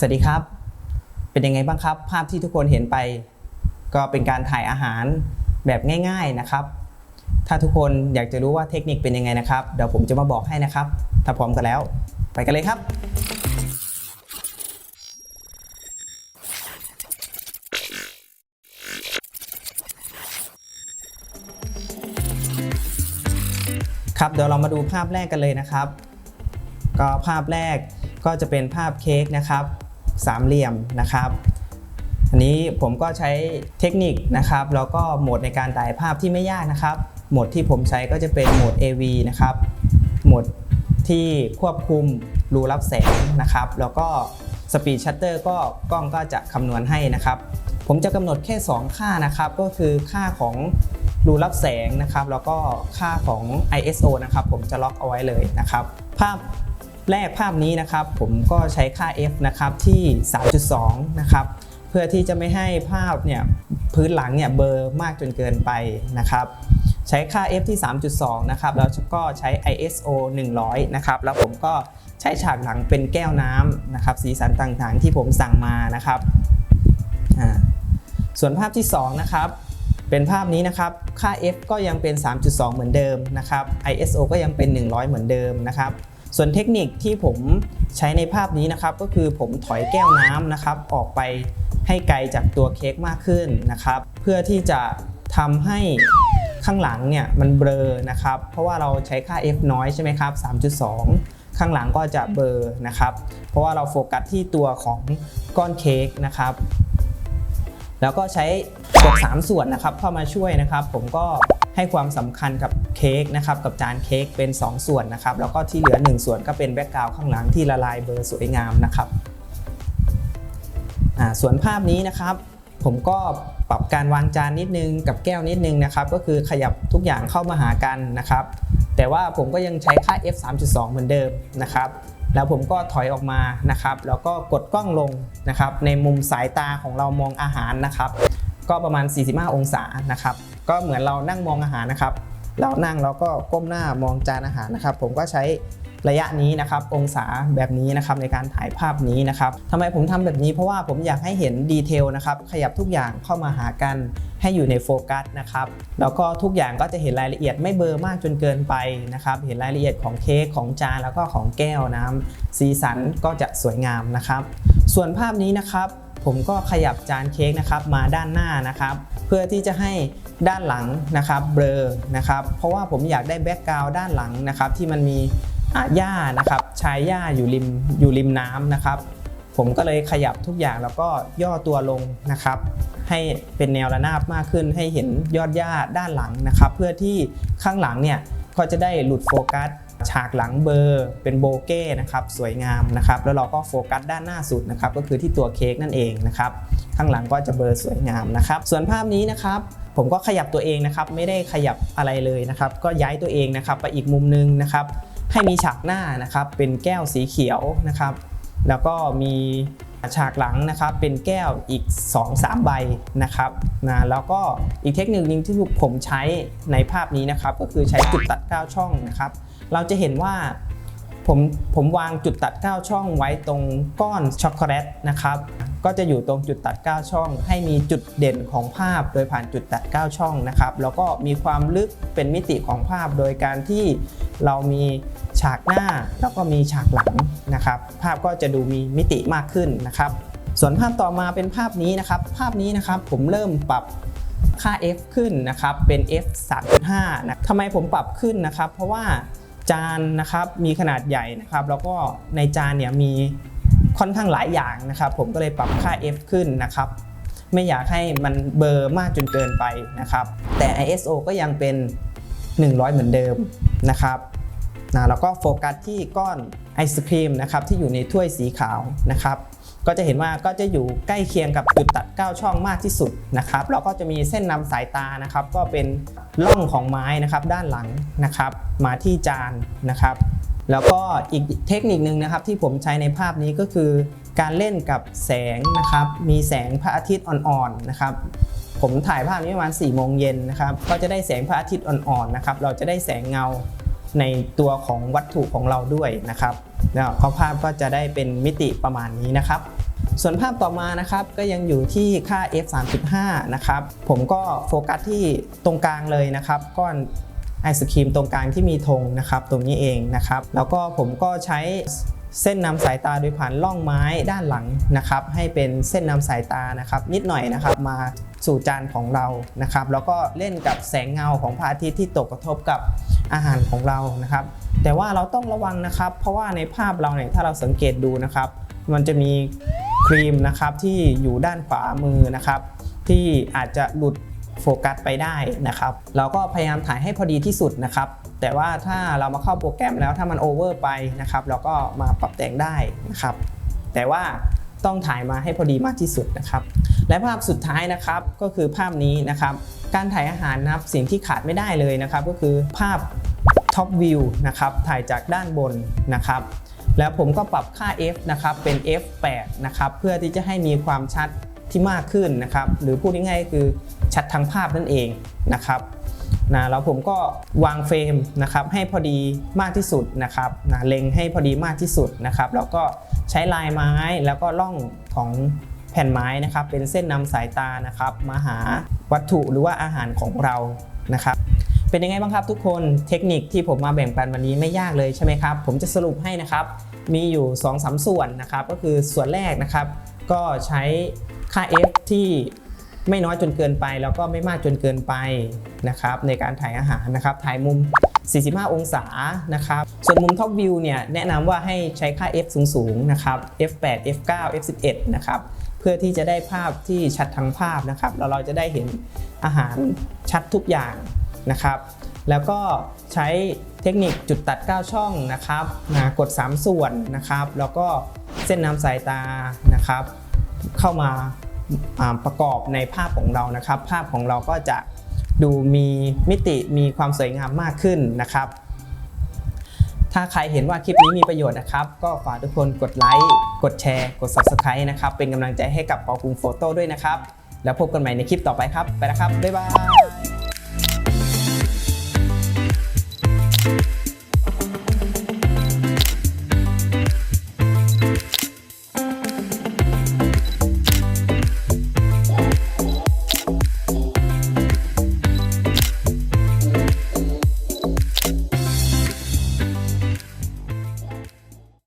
สวัสดีครับ เป็นยังไงบ้างครับ ภาพที่ทุกคนเห็นไป ก็เป็นการถ่ายอาหารแบบง่าย ๆนะครับ ถ้าทุกคนอยากจะรู้ว่าเทคนิคเป็นยังไงนะครับ เดี๋ยวผมจะมาบอกให้นะครับ ถ้าพร้อมกันแล้ว ไปกันเลยครับครับเดี๋ยวเรามาดูภาพแรกกันเลยนะครับ ก็ภาพแรกก็จะเป็นภาพเค้กนะครับ สามเหลี่ยมนะครับอันนี้ผมก็ใช้เทคนิคนะครับ แล้วก็โหมดในการถ่ายภาพที่ไม่ยากนะครับ โหมดที่ผมใช้ก็จะเป็นโหมด AV นะครับ โหมดที่ควบคุมรูรับแสงนะครับ แล้วก็สปีดชัตเตอร์ก็กล้องก็จะคำนวณให้นะครับ ผมจะกำหนดแค่ 2 ค่านะครับ ก็คือค่าของรูรับแสงนะครับ แล้วก็ค่าของ ISO นะครับ ผมจะล็อกเอาไว้เลยนะครับ ภาพ แรกภาพนี้นะครับผมก็ใช้ค่า f นะครับที่ 3.2 นะครับเพื่อที่จะไม่ให้ภาพเนี่ยพื้นหลังเนี่ยเบลอร์มากจนเกินไปนะครับ ใช้ค่า f ที่ 3.2 นะครับแล้วก็ใช้ ISO 100 นะครับแล้วผมก็ใช้ฉากหลังเป็นแก้วน้ำนะครับสีสันต่างๆที่ผมสั่งมานะครับอ่าส่วนภาพที่ 2 นะครับเป็นภาพนี้นะครับ ค่า f ก็ยังเป็น 3.2 เหมือนเดิมนะครับ ISO ก็ยังเป็น 100 เหมือนเดิมนะครับ ส่วนเทคนิคที่ผมใช้ในภาพนี้นะครับ ก็คือผมถอยแก้วน้ำนะครับ ออกไปให้ไกลจากตัวเค้กมากขึ้นนะครับ เพื่อที่จะทำให้ข้างหลังเนี่ยมันเบลอนะครับ เพราะว่าเราใช้ค่า f น้อยใช่ไหมครับ 3.2 ข้างหลังก็จะเบลอนะครับ เพราะว่าเราโฟกัสที่ตัวของก้อนเค้กนะครับ แล้วก็ใช้กด3ส่วนนะครับเข้ามาช่วยนะครับ ผมก็ ให้ความสำคัญกับเค้กนะครับกับจานเค้กเป็น 2 ส่วนนะครับแล้วก็ที่เหลือ 1 ส่วนก็เป็นแบ็กกราวด์ข้างหลังที่ละลายเบอร์สวยงามนะครับอ่าส่วนภาพนี้นะครับ ผมก็ปรับการวางจานนิดนึงกับแก้วนิดนึงนะครับ ก็คือขยับทุกอย่างเข้ามาหากันนะครับ แต่ว่าผมก็ยังใช้ค่า f 3.2 เหมือนเดิมนะครับแล้วผมก็ถอยออกมานะครับ แล้วก็กดกล้องลงนะครับ ในมุมสายตาของเรามองอาหารนะครับ ก็ประมาณ 45 องศานะครับ ก็เหมือนเรานั่งมองอาหารนะครับ เรานั่งแล้วก็ก้มหน้ามองจานอาหารนะครับ ผมก็ใช้ระยะนี้นะครับ องศาแบบนี้นะครับในการถ่ายภาพนี้นะครับทำไมผมทำแบบนี้เพราะว่าผมอยากให้เห็นดีเทลนะครับ ขยับทุกอย่างเข้ามาหากันให้อยู่ในโฟกัสนะครับ แล้วก็ทุกอย่างก็จะเห็นรายละเอียดไม่เบลอร์มากจนเกินไปนะครับ เห็นรายละเอียดของเค้กของจานแล้วก็ของแก้วน้ำสีสันก็จะสวยงามนะครับ ส่วนภาพนี้นะครับ ผมก็ขยับจานเค้กนะครับมาด้านหน้านะครับ เพื่อที่จะให้ ด้านหลังนะครับเบลอนะครับ เพราะว่าผมอยากได้แบ็กกราวด์ด้านหลังนะครับที่มันมีหญ้านะครับชายหญ้าอยู่ริมอยู่ริมน้ำนะครับ ผมก็เลยขยับทุกอย่างแล้วก็ย่อตัวลงนะครับ ให้เป็นแนวระนาบมากขึ้น ให้เห็นยอดหญ้าด้านหลังนะครับ เพื่อที่ข้างหลังเนี่ยก็จะได้หลุดโฟกัสฉากหลังเบอร์เป็นโบเก้นะครับสวยงามนะครับแล้วเราก็โฟกัสด้านหน้าสุดนะครับก็คือที่ตัวเค้กนั่นเองนะครับข้างหลังก็จะเบอร์สวยงามนะครับ ส่วนภาพนี้นะครับ ผมก็ขยับตัวเองนะครับ ไม่ได้ขยับอะไรเลยนะครับ ก็ย้ายตัวเองนะครับ ไปอีกมุมนึงนะครับ ให้มีฉากหน้านะครับ เป็นแก้วสีเขียวนะครับ แล้วก็มีฉากหลังนะครับ เป็นแก้วอีก 2-3 ใบนะครับนะแล้วก็อีกเทคนิคนึงที่ผมใช้ในภาพนี้นะครับ ก็คือใช้จุดตัด 9 ช่องนะครับ เราจะเห็นว่าผมผมวางจุดตัด 9 ช่องไว้ตรงก้อนช็อกโกแลตนะครับ ก็จะอยู่ตรงจุดตัด 9 ช่อง ให้มีจุดเด่นของภาพ โดยผ่านจุดตัด 9 ช่องนะครับ แล้วก็มีความลึกเป็นมิติของภาพ โดยการที่เรามีฉากหน้าแล้วก็มีฉากหลังนะครับ ภาพก็จะดูมีมิติมากขึ้นนะครับ ส่วนภาพต่อมาเป็นภาพนี้นะครับ ภาพนี้นะครับผมเริ่มปรับค่า f ขึ้นนะครับ เป็น f 3.5นะทำไมผมปรับขึ้นนะครับ เพราะว่าจานนะครับมีขนาดใหญ่นะครับ แล้วก็ในจานเนี่ยมี ค่อนข้างหลายอย่างนะครับ ผมก็เลยปรับค่า f ขึ้นนะครับไม่อยากให้มันเบลอร์มากจนเกินไปนะครับ แต่ ISO ก็ยังเป็น 100 เหมือนเดิมนะครับนะแล้วก็โฟกัสที่ก้อนไอศครีมนะครับที่อยู่ในถ้วยสีขาวนะครับ ก็จะเห็นว่าก็จะอยู่ใกล้เคียงกับจุดตัด 9 ช่องมากที่สุดนะครับแล้วก็จะมีเส้นนำสายตานะครับ ก็เป็นร่องของไม้นะครับด้านหลังนะครับ มาที่จานนะครับ แล้วก็อีกเทคนิคนึงนะครับที่ผมใช้ในภาพนี้ก็คือ การเล่นกับแสงนะครับ มีแสงพระอาทิตย์อ่อนๆนะครับ ผมถ่ายภาพนี้ประมาณ4โมงเย็นนะครับ ก็จะได้แสงพระอาทิตย์อ่อนๆนะครับ เราจะได้แสงเงาในตัวของวัตถุของเราด้วยนะครับแล้วภาพก็จะได้เป็นมิติประมาณนี้นะครับ ส่วนภาพต่อมานะครับก็ยังอยู่ที่ค่า f35 นะครับ ผมก็โฟกัสที่ตรงกลางเลยนะครับก้อน ไอศครีมตรงกลางที่มีธงนะครับตรงนี้เองนะครับ แล้วก็ผมก็ใช้เส้นนำสายตาโดยผ่านล่องไม้ด้านหลังนะครับ ให้เป็นเส้นนำสายตานะครับ นิดหน่อยนะครับมาสู่จานของเรานะครับ แล้วก็เล่นกับแสงเงาของพระอาทิตย์ที่ตกกระทบกับอาหารของเรานะครับ แต่ว่าเราต้องระวังนะครับ เพราะว่าในภาพเราเนี่ยถ้าเราสังเกตดูนะครับ มันจะมีครีมนะครับที่อยู่ด้านขวามือนะครับ ที่อาจจะหลุด โฟกัสไปได้นะครับ เราก็พยายามถ่ายให้พอดีที่สุดนะครับ แต่ว่าถ้าเรามาเข้าโปรแกรมแล้วถ้ามันโอเวอร์ไปนะครับ เราก็มาปรับแต่งได้นะครับ แต่ว่าต้องถ่ายมาให้พอดีมากที่สุดนะครับ และภาพสุดท้ายนะครับก็คือภาพนี้นะครับ การถ่ายอาหารนะครับสิ่งที่ขาดไม่ได้เลยนะครับ ก็คือภาพท็อปวิวนะครับถ่ายจากด้านบนนะครับ แล้วผมก็ปรับค่า f นะครับเป็น f8 นะครับเพื่อที่จะให้มีความชัด ที่มากขึ้นนะครับ หรือพูดง่ายๆคือชัดทั้งภาพนั่นเองนะครับนะแล้วผมก็วางเฟรมนะครับให้พอดีมากที่สุดนะครับนะเล็งให้พอดีมากที่สุดนะครับแล้วก็ใช้ลายไม้แล้วก็ล่องของแผ่นไม้นะครับ เป็นเส้นนำสายตานะครับ มาหาวัตถุหรือว่าอาหารของเรานะครับ เป็นยังไงบ้างครับทุกคนเทคนิคที่ผมมาแบ่งปันวันนี้ไม่ยากเลยใช่ไหมครับ ผมจะสรุปให้นะครับ มีอยู่ 2-3สามส่วนนะครับ ก็คือส่วนแรกนะครับ ก็ใช้ค่า f ที่ไม่น้อยจนเกินไป แล้วก็ไม่มากจนเกินไปนะครับ ในการถ่ายอาหารนะครับ ถ่ายมุม 45 องศานะครับ ส่วนมุมท็อปวิวเนี่ยแนะนำว่าให้ใช้ค่า f สูงๆนะครับ f8 f9 f11 นะครับเพื่อที่จะได้ภาพที่ชัดทั้งภาพนะครับแล้วเราจะได้เห็นอาหารชัดทุกอย่างนะครับ แล้วก็ใช้เทคนิคจุดตัด 9 ช่องนะครับนะกด 3 ส่วนนะครับ แล้วก็เส้นนำสายตานะครับ เข้ามาาประกอบในภาพของเรานะครับ ภาพของเราก็จะดูมีมิติมีความสวยงามมากขึ้นนะครับ ถ้าใครเห็นว่าคลิปนี้มีประโยชน์นะครับ ก็ฝากทุกคนกดไลค์ กดแชร์ กด Subscribe นะครับ เป็นกำลังใจให้กับปอคุงโฟโต้ด้วยนะครับ แล้วพบกันใหม่ในคลิปต่อไปครับ ไปแล้วครับ บ๊ายบาย